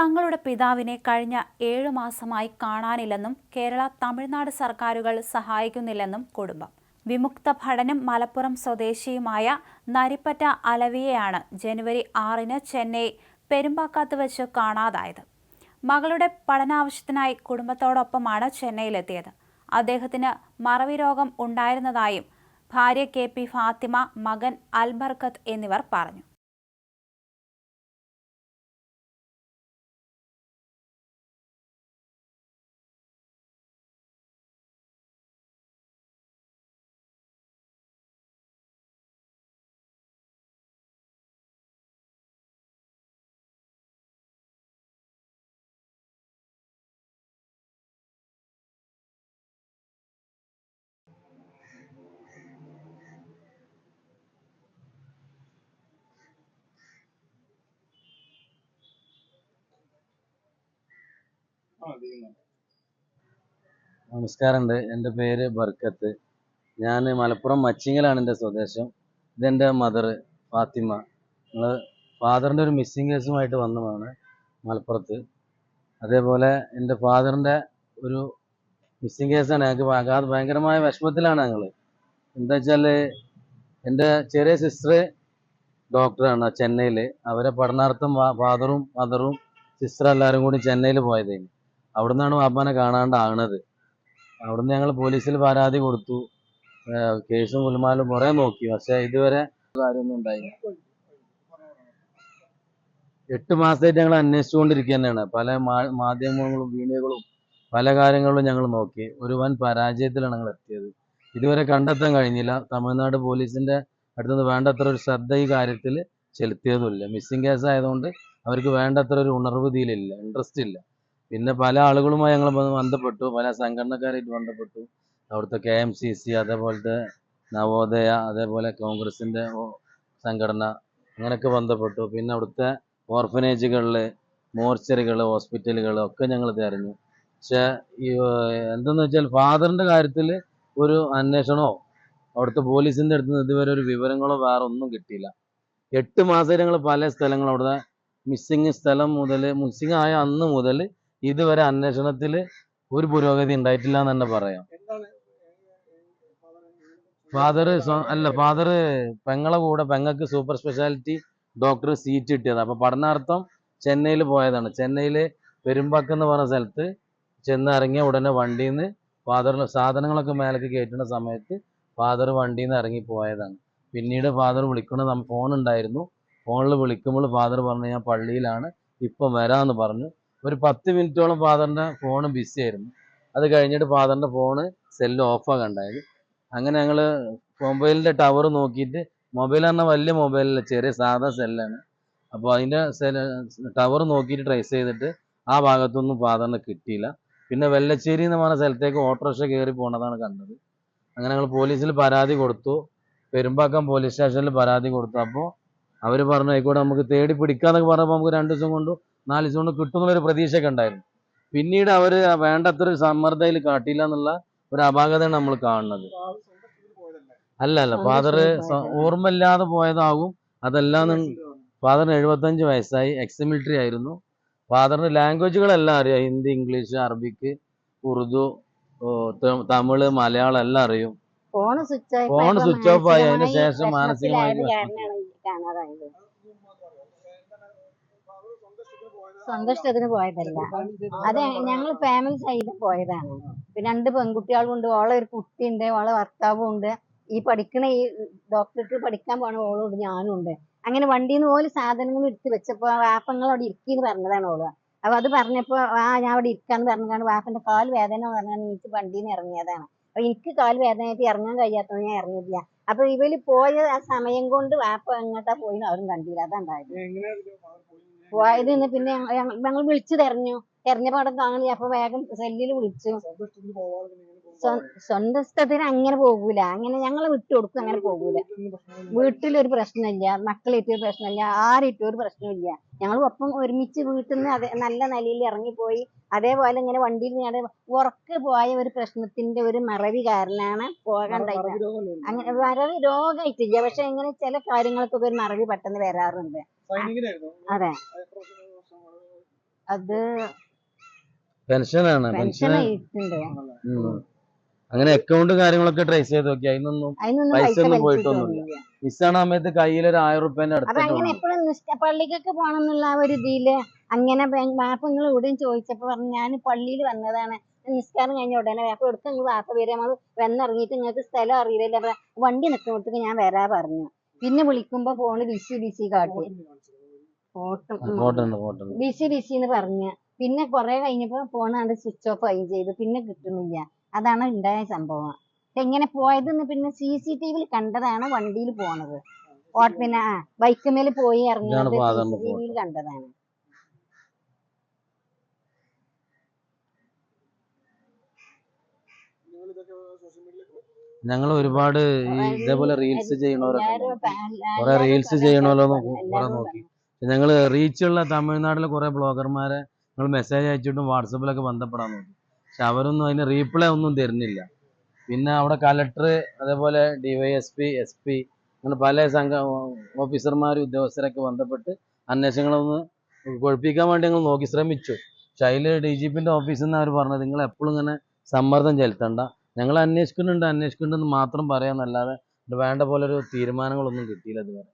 തങ്ങളുടെ പിതാവിനെ കഴിഞ്ഞ ഏഴു മാസമായി കാണാനില്ലെന്നും കേരള തമിഴ്നാട് സർക്കാരുകൾ സഹായിക്കുന്നില്ലെന്നും കുടുംബം. വിമുക്ത ഭടനും മലപ്പുറം സ്വദേശിയുമായ നരിപ്പറ്റ അലവിയെയാണ് ജനുവരി ആറിന് ചെന്നൈ പെരുമ്പാക്കാത്ത് വെച്ച് കാണാതായത്. മകളുടെ പഠനാവശ്യത്തിനായി കുടുംബത്തോടൊപ്പമാണ് ചെന്നൈയിലെത്തിയത്. അദ്ദേഹത്തിന് മറവി രോഗം ഉണ്ടായിരുന്നതായും ഭാര്യ കെ പി ഫാത്തിമ മകൻ അൽബർക്കത്ത് എന്നിവർ പറഞ്ഞു. നമസ്കാരമുണ്ട്. എന്റെ പേര് ബർക്കത്ത്. ഞാൻ മലപ്പുറം മച്ചിങ്ങലാണ് എന്റെ സ്വദേശം. ഇതെന്റെ മദർ ഫാത്തിമ. ഞങ്ങൾ ഫാദറിന്റെ ഒരു മിസ്സിങ് കേസുമായിട്ട് വന്നതാണ് മലപ്പുറത്ത്. അതേപോലെ എന്റെ ഫാദറിന്റെ ഒരു മിസ്സിങ് കേസാണ് ഞങ്ങൾക്ക് അഗാധ ഭയങ്കരമായ വിഷമത്തിലാണ് ഞങ്ങൾ. എന്താ വെച്ചാൽ എന്റെ ചെറിയ സിസ്റ്റർ ഡോക്ടറാണ് ചെന്നൈയിൽ. അവരെ പഠനാർത്ഥം ഫാദറും മദറും സിസ്റ്റർ എല്ലാവരും കൂടി ചെന്നൈയിൽ പോയതേന്. അവിടെ നിന്നാണ് വാപ്പാനെ കാണാണ്ടാകണത്. അവിടുന്ന് ഞങ്ങൾ പോലീസിൽ പരാതി കൊടുത്തു. കേസും ഗുൽമാലും കുറെ നോക്കി. പക്ഷെ ഇതുവരെ കാര്യമൊന്നും ഉണ്ടായില്ല. എട്ട് മാസമായിട്ട് ഞങ്ങൾ അന്വേഷിച്ചുകൊണ്ടിരിക്കുക തന്നെയാണ് പല മാധ്യമങ്ങളും വീഡിയോകളും പല കാര്യങ്ങളും ഞങ്ങൾ നോക്കി. ഒരു വൻ പരാജയത്തിലാണ് ഞങ്ങൾ എത്തിയത്. ഇതുവരെ കണ്ടെത്താൻ കഴിഞ്ഞില്ല. തമിഴ്നാട് പോലീസിന്റെ അടുത്തുനിന്ന് വേണ്ടത്ര ഒരു ശ്രദ്ധ ഈ കാര്യത്തിൽ ചെലുത്തിയതുമില്ല. മിസ്സിംഗ് കേസ് ആയതുകൊണ്ട് അവർക്ക് വേണ്ടത്ര ഒരു ഉണർവ് ഇതിലില്ല. ഇൻട്രസ്റ്റ് ഇല്ല. പിന്നെ പല ആളുകളുമായി ഞങ്ങൾ ബന്ധപ്പെട്ടു. പല സംഘടനക്കാരായിട്ട് ബന്ധപ്പെട്ടു. അവിടുത്തെ കെ എം സി സി അതേപോലത്തെ നവോദയ അതേപോലെ കോൺഗ്രസിന്റെ സംഘടന അങ്ങനെയൊക്കെ ബന്ധപ്പെട്ടു. പിന്നെ അവിടുത്തെ ഓർഫനേജുകളിൽ മോർച്ചറികൾ ഹോസ്പിറ്റലുകൾ ഒക്കെ ഞങ്ങൾ തിരഞ്ഞു പക്ഷേ ഈ എന്തെന്ന് വെച്ചാൽ ഫാദറിന്റെ കാര്യത്തിൽ ഒരു അന്വേഷണമോ അവിടുത്തെ പോലീസിന്റെ അടുത്ത് നിന്ന് ഇതുവരെ ഒരു വിവരങ്ങളോ വേറെ ഒന്നും കിട്ടിയില്ല. എട്ട് മാസം ഞങ്ങൾ പല സ്ഥലങ്ങളും അവിടുത്തെ മിസ്സിങ് സ്ഥലം മുതൽ മിസ്സിങ് ആയ അന്ന് മുതൽ ഇതുവരെ അന്വേഷണത്തിൽ ഒരു പുരോഗതി ഉണ്ടായിട്ടില്ല എന്ന് തന്നെ പറയാം. ഫാദർ അല്ല ഫാദർ പെങ്ങളെ കൂടെ പെങ്ങൾക്ക് സൂപ്പർ സ്പെഷ്യാലിറ്റി ഡോക്ടർ സീറ്റ് കിട്ടിയത്. അപ്പൊ പഠനാർത്ഥം ചെന്നൈയിൽ പോയതാണ്. ചെന്നൈയിൽ പെരുമ്പാക്കം എന്ന് പറഞ്ഞ സ്ഥലത്ത് ചെന്ന് ഇറങ്ങിയ ഉടനെ വണ്ടിയിൽ നിന്ന് ഫാദറിന് സാധനങ്ങളൊക്കെ മേലേക്ക് കയറ്റുന്ന സമയത്ത് ഫാദർ വണ്ടിയിൽ നിന്ന് ഇറങ്ങി പോയതാണ്. പിന്നീട് ഫാദർ വിളിക്കുന്ന ഫോൺ ഉണ്ടായിരുന്നു. ഫോണിൽ വിളിക്കുമ്പോൾ ഫാദർ പറഞ്ഞു ഞാൻ പള്ളിയിലാണ് ഇപ്പം വരാമെന്ന് പറഞ്ഞു. ഒരു പത്ത് മിനിറ്റോളം ഫാദറിന്റെ ഫോൺ ബിസി ആയിരുന്നു. അത് കഴിഞ്ഞിട്ട് ഫാദറിന്റെ ഫോണ് സെല്ല് ഓഫാണ് ഉണ്ടായത് അങ്ങനെ ഞങ്ങൾ മൊബൈലിന്റെ ടവർ നോക്കിയിട്ട് മൊബൈൽ പറഞ്ഞാൽ വലിയ മൊബൈലല്ല ചെറിയ സാധാ സെല്ലാണ് അപ്പോൾ അതിന്റെ സെൽ ടവർ നോക്കിയിട്ട് ട്രേസ് ചെയ്തിട്ട് ആ ഭാഗത്തൊന്നും ഫാദറിന് കിട്ടിയില്ല. പിന്നെ വെള്ളച്ചേരി എന്ന് പറഞ്ഞ സ്ഥലത്തേക്ക് ഓട്ടോറിക്ഷ കയറി പോണതാണ് കണ്ടത്. അങ്ങനെ ഞങ്ങൾ പോലീസിൽ പരാതി കൊടുത്തു. പെരുമ്പാക്കം പോലീസ് സ്റ്റേഷനിൽ പരാതി കൊടുത്തു. അപ്പോൾ അവർ പറഞ്ഞു ആയിക്കോട്ടെ നമുക്ക് തേടി പിടിക്കാന്നൊക്കെ പറഞ്ഞപ്പോൾ നമുക്ക് രണ്ട് ദിവസം കൊണ്ട് നാല് കൊണ്ട് കിട്ടുമെന്നുള്ളൊരു പ്രതീക്ഷയൊക്കെ ഉണ്ടായിരുന്നു. പിന്നീട് അവർ വേണ്ടത്ര സമ്മർദ്ദയിൽ കാട്ടിയില്ല എന്നുള്ള ഒരു അപാകതയാണ് നമ്മൾ കാണുന്നത്. അല്ല അല്ല ഫാദർ ഓർമ്മയില്ലാതെ പോയതാകും. അതല്ലാന്ന് ഫാദറിന് എഴുപത്തഞ്ച് വയസ്സായി എക്സ് മിലിറ്ററി ആയിരുന്നു ഫാദറിന് ലാംഗ്വേജുകളെല്ലാം അറിയാം. ഹിന്ദി ഇംഗ്ലീഷ് അറബിക്ക് ഉറുദു തമിഴ് മലയാളം എല്ലാം അറിയും. ഫോൺ സ്വിച്ച് ഓഫ് ആയി. അതിന് മാനസികമായി ശേഷം മാനസികമായി ഇഷ്ടത്തിന് പോയതല്ല. അത് ഞങ്ങൾ ഫാമിലി സൈഡിൽ പോയതാണ്. രണ്ട് പെൺകുട്ടികളും ഉണ്ട് ഓളെ ഒരു കുട്ടിയുണ്ട് ഓളെ ഭർത്താവും ഉണ്ട് ഈ പഠിക്കണ ഈ ഡോക്ടർക്ക് പഠിക്കാൻ പോണ ഓളോട് ഞാനും ഉണ്ട് അങ്ങനെ വണ്ടിയിൽ നിന്ന് പോലും സാധനങ്ങൾ എടുത്ത് വെച്ചപ്പോ വാപ്പങ്ങൾ അവിടെ ഇരിക്കുന്നു പറഞ്ഞതാണ് ഓൾ. അപ്പൊ അത് പറഞ്ഞപ്പോ ആ ഞാൻ അവിടെ ഇരിക്കാന്ന് പറഞ്ഞാണ് വാപ്പന്റെ കാൽ വേദന പറഞ്ഞാണ് എനിക്ക് വണ്ടിയിൽ നിന്ന് ഇറങ്ങിയതാണ്. അപ്പൊ എനിക്ക് കാൽ വേദനയായിട്ട് ഇറങ്ങാൻ കഴിയാത്തത് ഞാൻ ഇറങ്ങിയില്ല അപ്പൊ ഇവർ പോയ ആ സമയം കൊണ്ട് വാപ്പ എങ്ങോട്ടാ പോയിന്ന് അവരും കണ്ടില്ല. അതാണ്ടായത് പോയത് നിന്ന് പിന്നെ ഞങ്ങൾ വിളിച്ചു തെരഞ്ഞു. തെരഞ്ഞപ്പോ കാണി അപ്പൊ വേഗം സെല്ലിൽ വിളിച്ചു. സ്വ- സ്വന്തം ഇഷ്ടത്തിന് അങ്ങനെ പോകൂല. അങ്ങനെ ഞങ്ങളെ വിട്ടു കൊടുക്കും അങ്ങനെ പോകൂല. വീട്ടിലൊരു പ്രശ്നമില്ല. മക്കളേറ്റ് ഒരു പ്രശ്നമില്ല. ആരായിട്ടും ഒരു പ്രശ്നമില്ല. ഞങ്ങൾ ഒപ്പം ഒരുമിച്ച് വീട്ടിൽ നിന്ന് അതെ നല്ല നിലയിൽ ഇറങ്ങിപ്പോയി. അതേപോലെ ഇങ്ങനെ വണ്ടിയിൽ ഞാൻ ഉറക്ക് പോയ ഒരു പ്രശ്നത്തിന്റെ ഒരു മറവി കാരണമാണ് പോകാണ്ടായിട്ട് അങ്ങനെ മറവി രോഗമായിട്ടില്ല പക്ഷെ ഇങ്ങനെ ചില കാര്യങ്ങൾക്കൊക്കെ ഒരു മറവി പെട്ടെന്ന് വരാറുണ്ട്. അതെ. അത് പെൻഷനാണ് പെൻഷൻ ആയിട്ടുണ്ട് അങ്ങനെ അക്കൗണ്ട് കാര്യങ്ങളൊക്കെ ട്രേസ് ചെയ്ത് നോക്കി അതിനൊന്നും പൈസ ഒന്നും പോയിട്ടൊന്നുമില്ല. മിസ്സാണ് സമയത്ത് കയ്യിൽ ഒരു ആയിരം റുപ്യന്റെ അടുത്ത് എപ്പോഴും പള്ളിക്കൊക്കെ പോണെന്നുള്ള ആ ഒരു ഇതിൽ അങ്ങനെ വാപ്പ നിങ്ങൾ ഇവിടെയും ചോദിച്ചപ്പോ പറഞ്ഞു ഞാൻ പള്ളിയിൽ വന്നതാണ്. നിസ്കാരം കഴിഞ്ഞ ഉടനെ വേപ്പ് എടുത്ത് നിങ്ങൾ വാപ്പ വരെ? നമ്മൾ വന്നിറങ്ങിയിട്ട് നിങ്ങൾക്ക് സ്ഥലം അറിയില്ല അപ്പൊ വണ്ടി നിൽക്കുന്നിടത്തേക്ക് ഞാൻ വരാ പറഞ്ഞു. പിന്നെ വിളിക്കുമ്പോ ഫോണ് ബിസി ബിസി കാട്ടി. ഫോട്ടോ ഫോട്ടോ ഉണ്ട് ബിസി ബിസി എന്ന് പറഞ്ഞ്. പിന്നെ കൊറേ കഴിഞ്ഞപ്പോ ഫോൺ കണ്ട് സ്വിച്ച് ഓഫ് ആയി ചെയ്തു. പിന്നെ കിട്ടുന്നില്ല. അതാണ് ഉണ്ടായ സംഭവം. എങ്ങനെ പോയതെന്ന് പിന്നെ സി സി ടി വിയിൽ കണ്ടതാണ് വണ്ടിയിൽ പോണത്. ഓ- പിന്നെ ആ ബൈക്കുമേൽ പോയി ഇറങ്ങിയത് സി സി ടി വിയിൽ കണ്ടതാണ്. ഞങ്ങൾ ഒരുപാട് ഈ ഇതേപോലെ റീൽസ് ചെയ്യണവരൊക്കെ കുറെ റീൽസ് ചെയ്യണമല്ലോ കുറെ. നോക്കി. ഞങ്ങൾ റീച്ചുള്ള തമിഴ്നാട്ടിലെ കുറെ ബ്ലോഗർമാരെ ഞങ്ങൾ മെസ്സേജ് അയച്ചിട്ടും വാട്സപ്പിലൊക്കെ ബന്ധപ്പെടാൻ നോക്കി. പക്ഷെ അവരൊന്നും അതിന് റീപ്ലൈ ഒന്നും തരുന്നില്ല. പിന്നെ അവിടെ കലക്ടർ അതേപോലെ ഡിവൈഎസ്പി എസ് പി അങ്ങനെ പല സംഘ ഓഫീസർമാർ ഉദ്യോഗസ്ഥരൊക്കെ ബന്ധപ്പെട്ട് അന്വേഷണങ്ങളൊന്ന് കൊഴിപ്പിക്കാൻ വേണ്ടി ഞങ്ങൾ നോക്കി ശ്രമിച്ചു. പക്ഷെ അതിൽ ഡി ജി പിന്റെ ഓഫീസിൽ നിന്ന് അവർ പറഞ്ഞത് നിങ്ങൾ എപ്പോഴും ഇങ്ങനെ സമ്മർദ്ദം ചെലുത്തണ്ട. ഞങ്ങൾ അന്വേഷിക്കുന്നുണ്ട് അന്വേഷിക്കുന്നുണ്ടെന്ന് മാത്രം പറയാന്നല്ലാതെ വേണ്ട പോലെ ഒരു തീരുമാനങ്ങളൊന്നും കിട്ടിയില്ല ഇതുവരെ.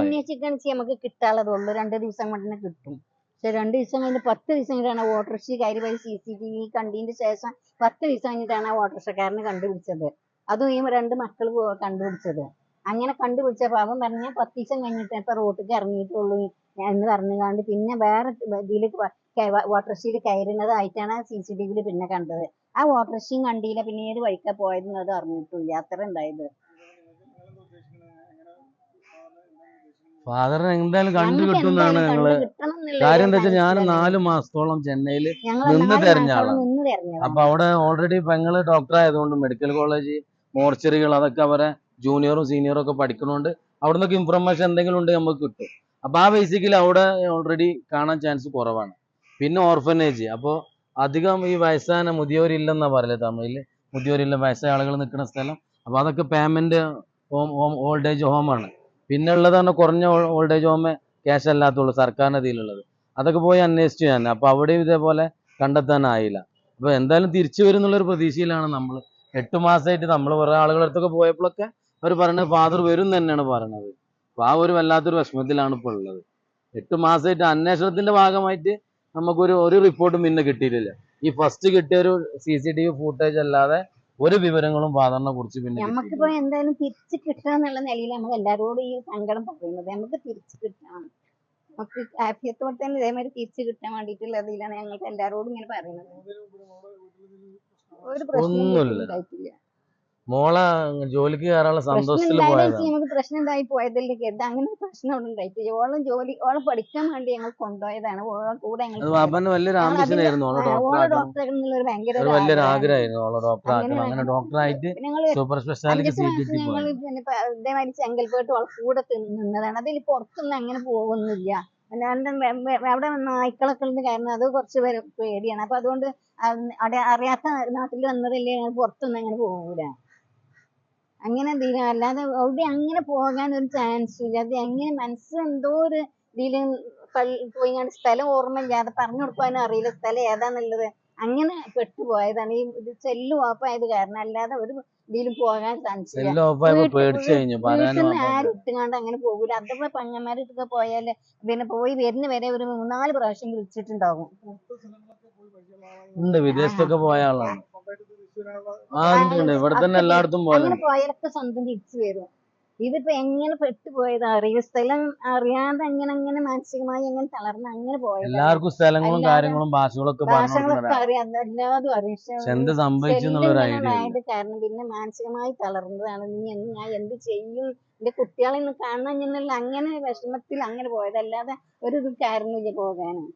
അന്വേഷിക്കാൻ നമുക്ക് കിട്ടാനുള്ളതുള്ളൂ രണ്ട് ദിവസം കൊണ്ട് തന്നെ കിട്ടും. പക്ഷെ രണ്ട് ദിവസം കഴിഞ്ഞ് പത്ത് ദിവസം കഴിഞ്ഞിട്ടാണ് ഓട്ടോറിക്ഷ കയറി പോയി സി സി ടി വി കണ്ടതിന് ശേഷം പത്ത് ദിവസം കഴിഞ്ഞിട്ടാണ് ആ ഓട്ടോറിക്ഷക്കാരനെ കണ്ടുപിടിച്ചത്. അതും ഈ രണ്ട് മക്കൾ കണ്ടുപിടിച്ചത്. അങ്ങനെ കണ്ടുപിടിച്ചപ്പോൾ അവൻ പറഞ്ഞ പത്ത് ദിവസം കഴിഞ്ഞിട്ട് ഇപ്പൊ റോട്ടിലേക്ക് ഇറങ്ങിയിട്ടുള്ളൂ എന്ന് പറഞ്ഞുകൊണ്ട് പിന്നെ വേറെ ഇതിൽ ഓട്ടോറിക്ഷയിൽ കയറുന്നതായിട്ടാണ് സി സി ടി വിയിൽ പിന്നെ കണ്ടത്. ആ ഓട്ടോറിക്ഷയും കണ്ടില്ല പിന്നെ ഏത് വഴിക്കാ പോയതെന്ന് അത് അറിഞ്ഞിട്ടില്ല. അത്ര ഉണ്ടായത്. ഫാദറിനെ എന്തായാലും കണ്ടു കിട്ടുന്നതാണ് ഞങ്ങൾ കാര്യം എന്താ വെച്ചാൽ ഞാൻ. നാല് മാസത്തോളം ചെന്നൈയിൽ നിന്ന് തെരഞ്ഞ ആളാണ്. അപ്പൊ അവിടെ ഓൾറെഡി പെങ്ങൾ ഡോക്ടർ ആയതുകൊണ്ട് മെഡിക്കൽ കോളേജ് മോർച്ചറികൾ അതൊക്കെ അവരെ ജൂനിയറും സീനിയറും ഒക്കെ പഠിക്കണോണ്ട് അവിടെ നിന്നൊക്കെ ഇൻഫർമേഷൻ എന്തെങ്കിലും ഉണ്ടെങ്കിൽ നമുക്ക് കിട്ടും. അപ്പൊ ആ ബേസിക്കലി അവിടെ ഓൾറെഡി കാണാൻ ചാൻസ് കുറവാണ്. പിന്നെ ഓർഫനേജ് അപ്പോൾ അധികം ഈ വയസ്സാന മുതിയോരില്ലെന്നാ പറയൽ തമിഴിൽ. മുതിയോരില്ല വയസ്സായ ആളുകൾ നിൽക്കുന്ന സ്ഥലം. അപ്പൊ അതൊക്കെ payment home home old age ഹോമാണ് പിന്നെ ഉള്ളതാണ് കുറഞ്ഞ ഓൾഡ് ഏജ് ഹോമേ ക്യാഷ് അല്ലാത്തുള്ളൂ സർക്കാരിന്റെ ഇതിലുള്ളത് അതൊക്കെ പോയി അന്വേഷിച്ചു ഞാൻ. അപ്പൊ അവിടെയും ഇതേപോലെ കണ്ടെത്താനായില്ല. അപ്പൊ എന്തായാലും തിരിച്ചു വരും എന്നുള്ളൊരു പ്രതീക്ഷയിലാണ് നമ്മൾ എട്ട് മാസമായിട്ട് നമ്മൾ കുറെ ആളുകളുടെ അടുത്തൊക്കെ പോയപ്പോഴൊക്കെ അവർ പറയുന്നത് ഫാദർ വരും തന്നെയാണ് പറയണത്. അപ്പൊ ആ ഒരു വല്ലാത്തൊരു വിഷമത്തിലാണ് ഇപ്പോൾ ഉള്ളത്. എട്ട് മാസമായിട്ട് അന്വേഷണത്തിന്റെ ഭാഗമായിട്ട് നമുക്കൊരു ഒരു റിപ്പോർട്ടും പിന്നെ കിട്ടിയിട്ടില്ല. ഈ ഫസ്റ്റ് കിട്ടിയ ഒരു C C T V footage അല്ലാതെ ഒരു വിവരങ്ങളും ഫാദറിനെ കുറിച്ച് പിന്നെ നമുക്കിപ്പോ. എന്തായാലും തിരിച്ചു കിട്ടാന്നുള്ള നിലയിൽ നമ്മൾ എല്ലാരോടും ഈ സങ്കടം പറയുന്നത്. നമുക്ക് തിരിച്ചു കിട്ടണം നമുക്ക് ആഫിയത്തോടെ തന്നെ ഇതേമാതിരി തിരിച്ചു കിട്ടാൻ വേണ്ടിയിട്ടുള്ള ഇതിലാണ് ഞങ്ങൾക്ക് എല്ലാരോടും ഇങ്ങനെ പറയുന്നത്. ഒരു പ്രശ്നം. ഉണ്ടായിട്ടില്ല. മോളെ ജോലിക്ക് കയറാനുള്ള സന്തോഷത്തിൽ നമുക്ക് പ്രശ്നം ഉണ്ടായി അങ്ങനെ പ്രശ്നമുണ്ടായിട്ട് പ്രശ്നം ഓളെ ജോലി ഓളെ പഠിക്കാൻ വേണ്ടി ഞങ്ങൾ കൊണ്ടുപോയതാണ്. ഓളെ കൂടെ വലിയൊരു ഓളെ ആ, ഡോക്ടർ വലിയൊരു ആഗ്രഹമായിരുന്നു. ഓളെ ഡോക്ടർ ആക്കണം. അങ്ങനെ ഡോക്ടറായിട്ട് സൂപ്പർ സ്പെഷ്യാലിറ്റി സീറ്റ് ഞങ്ങൾ ഇതേമാതിരി ചെങ്കൽപ്പേട്ട് കൂടെ നിന്നതാണ്. അതിൽ പുറത്തൊന്നും അങ്ങനെ പോകുന്നില്ല. അല്ലാണ്ട് അവിടെ നായ്ക്കളൊക്കെ ഉണ്ട് കാരണം അത് കുറച്ച് പേര് പേടിയാണ്. അപ്പൊ അതുകൊണ്ട് അവിടെ അറിയാത്ത നാട്ടിൽ വന്നതല്ലേ ഞങ്ങൾ പുറത്തൊന്നും അങ്ങനെ പോകൂല. അങ്ങനെ എന്തെങ്കിലും അല്ലാതെ അവിടെ അങ്ങനെ പോകാൻ ഒരു ചാൻസ് ഇല്ല. അത് എങ്ങനെ മനസ്സ് എന്തോ ഒരു ഇതിലും പോയി ഞാൻ സ്ഥലം ഓർമ്മയില്ലാതെ പറഞ്ഞു കൊടുക്കാനും അറിയില്ല. സ്ഥലം ഏതാന്നുള്ളത് അങ്ങനെ പെട്ടുപോയതാണ്. ഈ ഇത് ചെല്ലു ഓഫായത് കാരണം അല്ലാതെ ഒരു ഇതിലും പോകാൻ ചാൻസ് ഇല്ല. വീട്ടിൽ ആരും ഇട്ടുകൊണ്ട് അങ്ങനെ പോകൂല. അതൊക്കെ പങ്ങന്മാരടുത്തൊക്കെ പോയാൽ പിന്നെ പോയി വരുന്ന വരെ ഒരു മൂന്നാൽ പ്രാവശ്യം വിളിച്ചിട്ടുണ്ടാകും. ഉണ്ട്. വിദേശത്തൊക്കെ പോയ ആളാണ്. ആ ഉണ്ട് ഉണ്ട് ഇവിടെ തന്നെ എല്ലായിടത്തും പോലെ അങ്ങനെ പോയാലൊക്കെ സ്വന്തം തിരിച്ചു വരും. ഇതിപ്പോ എങ്ങനെ പെട്ടുപോയത് അറിയ സ്ഥലം അറിയാതെ അങ്ങനെ അങ്ങനെ മാനസികമായി അങ്ങനെ തളർന്ന് അങ്ങനെ പോയത്? എല്ലാവർക്കും സ്ഥലങ്ങളും അല്ലാതെ കാര്യങ്ങളും ഭാഷകളൊക്കെ പറഞ്ഞു ഭാഷകളൊക്കെ അറിയാം. എല്ലാതും അറിയാം. പക്ഷെ പക്ഷെ എന്ത് സംഭവിച്ചു എന്നുള്ള ഒരു ഐഡിയ ആയത് കാരണം പിന്നെ മാനസികമായി തളർന്നതാണ്. നീ എന്ന് ഞാൻ എന്ത് ചെയ്യും? എന്റെ കുട്ടികളെ ഒന്ന് കാണാൻ എന്നുള്ള അങ്ങനെ വിഷമത്തിൽ അങ്ങനെ പോയതല്ലാതെ ഒരു ഇത് കാരണമില്ല പോകാനും.